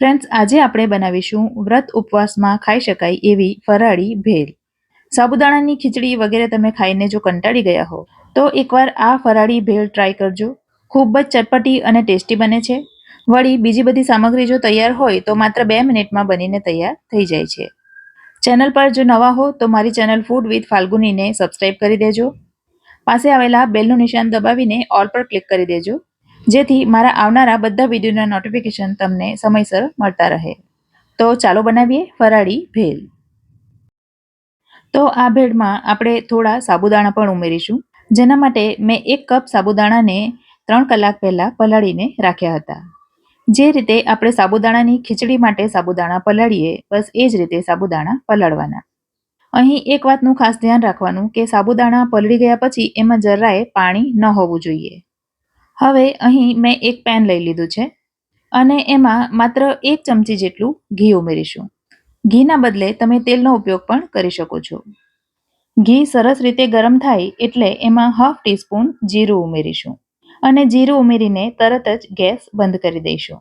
Friends, આજે આપણે બનાવીશું વ્રત ઉપવાસમાં ખાઈ શકાય એવી ફરાળી ભેલ સાબુદાણાની ખીચડી વગેરે તમે ખાઈને જો કંટાળી ગયા હો, તો એકવાર આ ફરાળી ભેળ ટ્રાય કરજો. ખૂબ જ ચટપટી અને ટેસ્ટી બને છે. વળી બીજી બધી સામગ્રી જો તૈયાર હોય, તો માત્ર બે મિનિટમાં બનીને તૈયાર થઈ જાય છે. ચેનલ પર જો નવા હો, તો મારી ચેનલ ફૂડ વિથ ફાલ્ગુનીને સબસ્ક્રાઇબ કરી દેજો. પાસે આવેલા બેલનું નિશાન દબાવીને ઓલ પર ક્લિક કરી દેજો. જેથી મારા આવનારા બધા વિડીયોના નોટિફિકેશન તમને સમયસર મળતા રહે. તો ચાલો બનાવીએ ફરાળી ભેલ. તો આ ભેળમાં આપણે થોડા સાબુદાણા પણ ઉમેરીશું, જેના માટે મેં એક કપ સાબુદાણાને ત્રણ કલાક પહેલાં પલાળીને રાખ્યા હતા. જે રીતે આપણે સાબુદાણાની ખીચડી માટે સાબુદાણા પલાળીએ, બસ એ જ રીતે સાબુદાણા પલાળવાના. અહીં એક વાતનું ખાસ ધ્યાન રાખવાનું કે સાબુદાણા પલળી ગયા પછી એમાં જરાય પાણી ન હોવું જોઈએ. હવે અહીં મેં એક પેન લઈ લીધું છે અને એમાં માત્ર એક ચમચી જેટલું ઘી ઉમેરીશું. ઘીના બદલે તમે તેલનો ઉપયોગ પણ કરી શકો છો. ઘી સરસ રીતે ગરમ થાય એટલે એમાં હાફ ટીસ્પૂન જીરું ઉમેરીશું અને જીરું ઉમેરીને તરત જ ગેસ બંધ કરી દઈશું.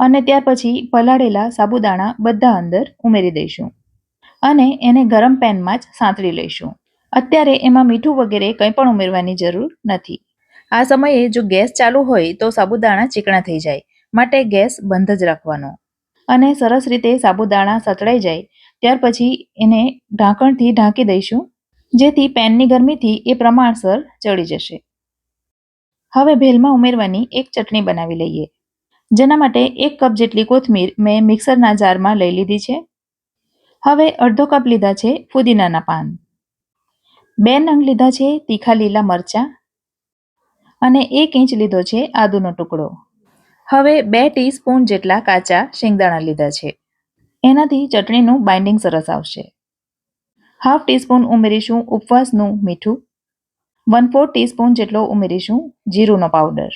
અને ત્યાર પછી પલાળેલા સાબુદાણા બધા અંદર ઉમેરી દઈશું અને એને ગરમ પેનમાં જ સાંતળી લઈશું. અત્યારે એમાં મીઠું વગેરે કંઈ પણ ઉમેરવાની જરૂર નથી. આ સમયે જો ગેસ ચાલુ હોય તો સાબુદાણા ચીકણા થઈ જાય, માટે ગેસ બંધ જ રાખવાનો. અને સરસ રીતે સાબુદાણા સતળાઈ જાય, ત્યાર પછી એને ઢાંકણથી ઢાંકી દઈશું, જેથી પેનની ગરમીથી એ પ્રમાણસર ચડી જશે. હવે ભેલમાં ઉમેરવાની એક ચટણી બનાવી લઈએ. જેના માટે એક કપ જેટલી કોથમીર મેં મિક્સરના જારમાં લઈ લીધી છે. હવે અડધો કપ લીધા છે ફુદીનાના પાન. બે નંગ લીધા છે તીખા લીલા મરચાં. અને એક ઇંચ લીધો છે આદુનો ટુકડો. હવે બે ટીસ્પૂન જેટલા કાચા શેંગદાણા લીધા છે. એનાથી ચટણીનું બાઇન્ડિંગ સરસ આવશે. હાફ ટીસ્પૂન ઉમેરીશું ઉપવાસનું મીઠું. વન ફોર ટીસ્પૂન જેટલો ઉમેરીશું જીરુંનો પાવડર.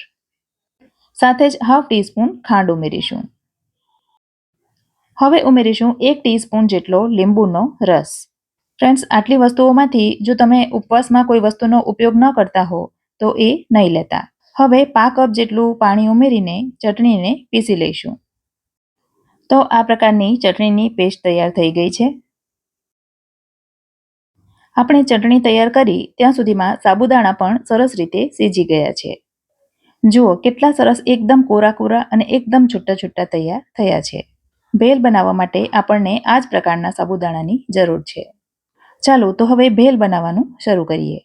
સાથે જ હાફ ટીસ્પૂન ખાંડ ઉમેરીશું. હવે ઉમેરીશું એક ટીસ્પૂન જેટલો લીંબુનો રસ. ફ્રેન્ડ્સ, આટલી વસ્તુઓમાંથી જો તમે ઉપવાસમાં કોઈ વસ્તુનો ઉપયોગ ન કરતા હો તો એ નહીં લેતા. હવે પા કપ જેટલું પાણી ઉમેરીને ચટણીને પીસી લઈશું. તો આ પ્રકારની ચટણીની પેસ્ટ તૈયાર થઈ ગઈ છે. આપણે ચટણી તૈયાર કરી ત્યાં સુધીમાં સાબુદાણા પણ સરસ રીતે સીજી ગયા છે. જુઓ કેટલા સરસ એકદમ કોરા કોરા અને એકદમ છૂટા છૂટા તૈયાર થયા છે. ભેલ બનાવવા માટે આપણને આ જ પ્રકારના સાબુદાણાની જરૂર છે. ચાલો તો હવે ભેલ બનાવવાનું શરૂ કરીએ.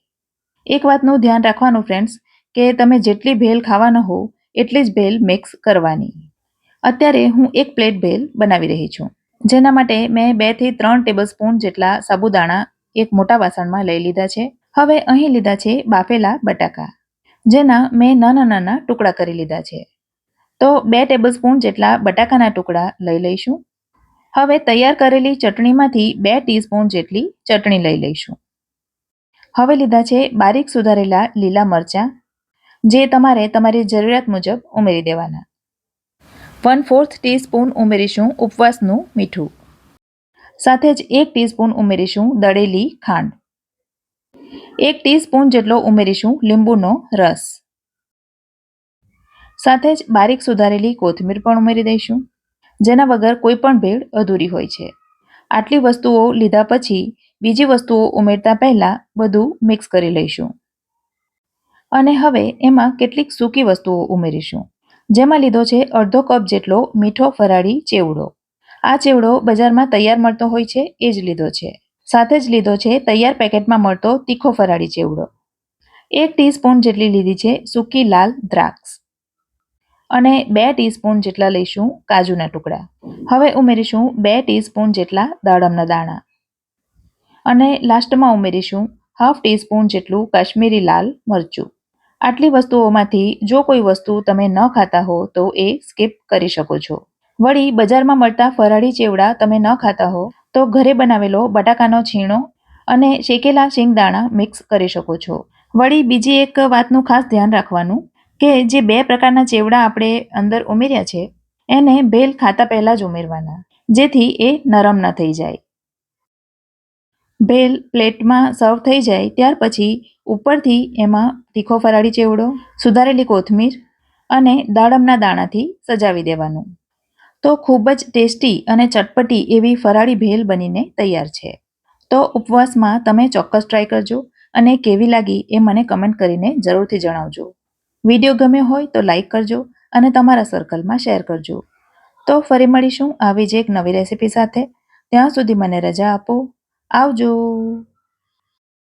એક વાતનું ધ્યાન રાખવાનું ફ્રેન્ડ્સ કે તમે જેટલી ભેલ ખાવાના હો એટલી જ ભેલ મિક્સ કરવાની. અત્યારે હું એક પ્લેટ ભેલ બનાવી રહી છું. જેના માટે મેં બેથી ત્રણ ટેબલ સ્પૂન જેટલા સાબુદાણા એક મોટા વાસણમાં લઈ લીધા છે. હવે અહીં લીધા છે બાફેલા બટાકા, જેના મેં નાના નાના ટુકડા કરી લીધા છે. તો બે ટેબલ સ્પૂન જેટલા બટાકાના ટુકડા લઈ લઈશું. હવે તૈયાર કરેલી ચટણીમાંથી બે ટીસ્પૂન જેટલી ચટણી લઈ લઈશું. હવે લીધા છે બારીક સુધારેલા લીલા મરચાં, જે તમારે તમારી જરૂરિયાત મુજબ ઉમેરી દેવાના. વન ફોર્થ ટીસ્પૂન ઉમેરીશું ઉપવાસનું મીઠું. સાથે જ એક ટીસ્પૂન ઉમેરીશું દળેલી ખાંડ. એક ટીસ્પૂન જેટલો ઉમેરીશું લીંબુનો રસ. સાથે જ બારીક સુધારેલી કોથમીર પણ ઉમેરી દઈશું, જેના વગર કોઈ પણ ભેળ અધૂરી હોય છે. આટલી વસ્તુઓ લીધા પછી બીજી વસ્તુઓ ઉમેરતા પહેલાં બધું મિક્સ કરી લઈશું. અને હવે એમાં કેટલીક સૂકી વસ્તુઓ ઉમેરીશું. જેમાં લીધો છે અડધો કપ જેટલો મીઠો ફરાળી ચેવડો. આ ચેવડો બજારમાં તૈયાર મળતો હોય છે એ જ લીધો છે. સાથે જ લીધો છે તૈયાર પેકેટમાં મળતો તીખો ફરાળી ચેવડો. એક ટીસ્પૂન જેટલી લીધી છે સૂકી લાલ દ્રાક્ષ. અને બે ટીસ્પૂન જેટલા લઈશું કાજુના ટુકડા. હવે ઉમેરીશું બે ટીસ્પૂન જેટલા દાડમના દાણા. અને લાસ્ટમાં ઉમેરીશું હાફ ટીસ્પૂન જેટલું કાશ્મીરી લાલ મરચું. આટલી વસ્તુઓમાંથી જો કોઈ વસ્તુ તમે ન ખાતા હો, તો એ સ્કીપ કરી શકો છો. વળી બજારમાં મળતા ફરાળી ચેવડા તમે ન ખાતા હો, તો ઘરે બનાવેલો બટાકાનો છીણો અને શેકેલા શેંગદાણા મિક્સ કરી શકો છો. વળી બીજી એક વાતનું ખાસ ધ્યાન રાખવાનું કે જે બે પ્રકારના ચેવડા આપણે અંદર ઉમેર્યા છે, એને ભેલ ખાતા પહેલાં જ ઉમેરવાના, જેથી એ નરમ ન થઈ જાય. ભેલ પ્લેટમાં સર્વ થઈ જાય, ત્યાર પછી ઉપરથી એમાં તીખો ફરાળી ચેવડો, સુધારેલી કોથમીર અને દાડમના દાણાથી સજાવી દેવાનું. તો ખૂબ જ ટેસ્ટી અને ચટપટી એવી ફરાળી ભેલ બનીને તૈયાર છે. તો ઉપવાસમાં તમે ચોક્કસ ટ્રાય કરજો અને કેવી લાગી એ મને કમેન્ટ કરીને જરૂરથી જણાવજો. વીડિયો ગમ્યો હોય તો લાઈક કરજો અને તમારા સર્કલમાં શેર કરજો. તો ફરી મળીશું આવી જ એક નવી રેસિપી સાથે. ત્યાં સુધી મને રજા આપો. આવજો.